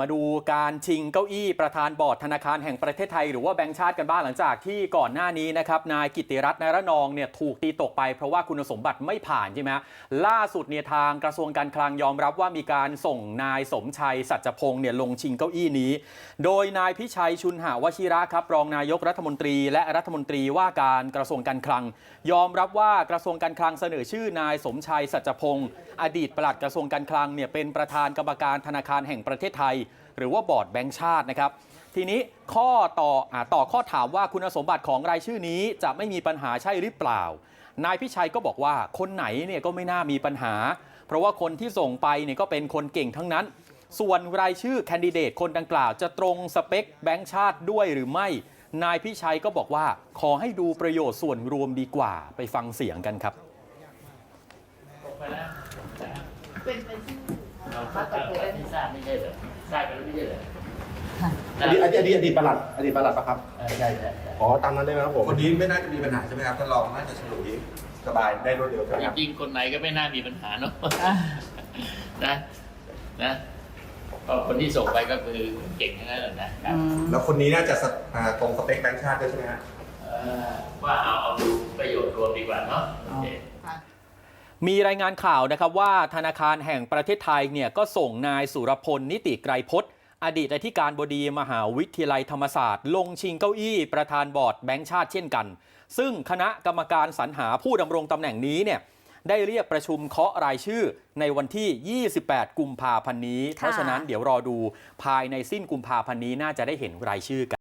มาดูการชิงเก้าอี้ประธานบอร์ดธนาคารแห่งประเทศไทย หรือว่าแบงก์ชาติกันบ้างหลังจากที่ก่อนหน้านี้นะครับนายกิติรัตน์นายระนองเนี่ยถูกตีตกไปเพราะว่าคุณสมบัติไม่ผ่านใช่ไหมล่าสุดเนี่ยทางกระทรวงการคลังยอมรับว่ามีการส่งนายสมชัยสัจพงษ์เนี่ยลงชิงเก้าอี้นี้ โดยนายพิชัยชุนหาวชิระครับรองนายกรัฐมนตรี และรัฐมนตรีว่าการกระทรวงการคลัง ยอมรับว่ากระทรวงการคลังเสนอชื่อนายสมชัยสัจพงษ์อดีตปลัดกระทรวงการคลังเนี่ยเป็นประธานกรรมการธนาคารแห่งประเทศไทยหรือว่าบอร์ดแบงก์ชาตินะครับ ทีนี้ข้อต่ออต่อข้อถามว่าคุณสมบัติของรายชื่อนี้จะไม่มีปัญหาใช่หรือเปล่า นายพิชัยก็บอกว่าคนไหนเนี่ยก็ไม่น่ามีปัญหา เพราะว่าคนที่ส่งไปเนี่ยก็เป็นคนเก่งทั้งนั้น ส่วนรายชื่อแคนดิเดตคนดังกล่าว จะตรงสเปคแบงก์ชาติด้วยหรือไม่ นายพิชัยก็บอกว่าขอให้ดูประโยชน์ส่วนรวมดีกว่าไปฟังเสียงกันครับเป็นเป็น เราทราบที่ทราบไม่ใช่เหรอทราบไปแล้วไม่ใช่เหรออดีตอดีตอดีตอดีตประหลัดอดีตประหลัดปะครับเออใช่ใช่ใช่อ๋อตามนั้นได้ไหมครับผมคนนี้ไม่น่าจะมีปัญหาใช่ไหมครับท่านรองน่าจะฉลุยสบายได้รวดเร็วใช่ไหมจครับริงๆคนไหนก็ไม่น่ามีปัญหาเนาะนะนะก็คนที่ส่งไปก็คือเก่งทั้งนั้นแหละนะครับแล้วคนนี้น่าจะสเอ่อตรงสเปคแบงค์ชาติด้วยใช่ไหมครับเอ่อว่าเอา มีรายงานข่าวนะครับว่าธนาคารแห่งประเทศไทยเนี่ยก็ส่งนายสุรพลนิติไกรพจน์ อดีตอธิการบดีมหาวิทยาลัยธรรมศาสตร์ ลงชิงเก้าอี้ประธานบอร์ดแบงก์ชาติเช่นกัน ซึ่งคณะกรรมการสรรหาผู้ดำรงตำแหน่งนี้เนี่ยได้เรียกประชุมเคาะรายชื่อในวันที่ 28 กุมภาพันธ์นี้ เพราะฉะนั้นเดี๋ยวรอดูภายในสิ้นกุมภาพันธ์นี้น่าจะได้เห็นรายชื่อกัน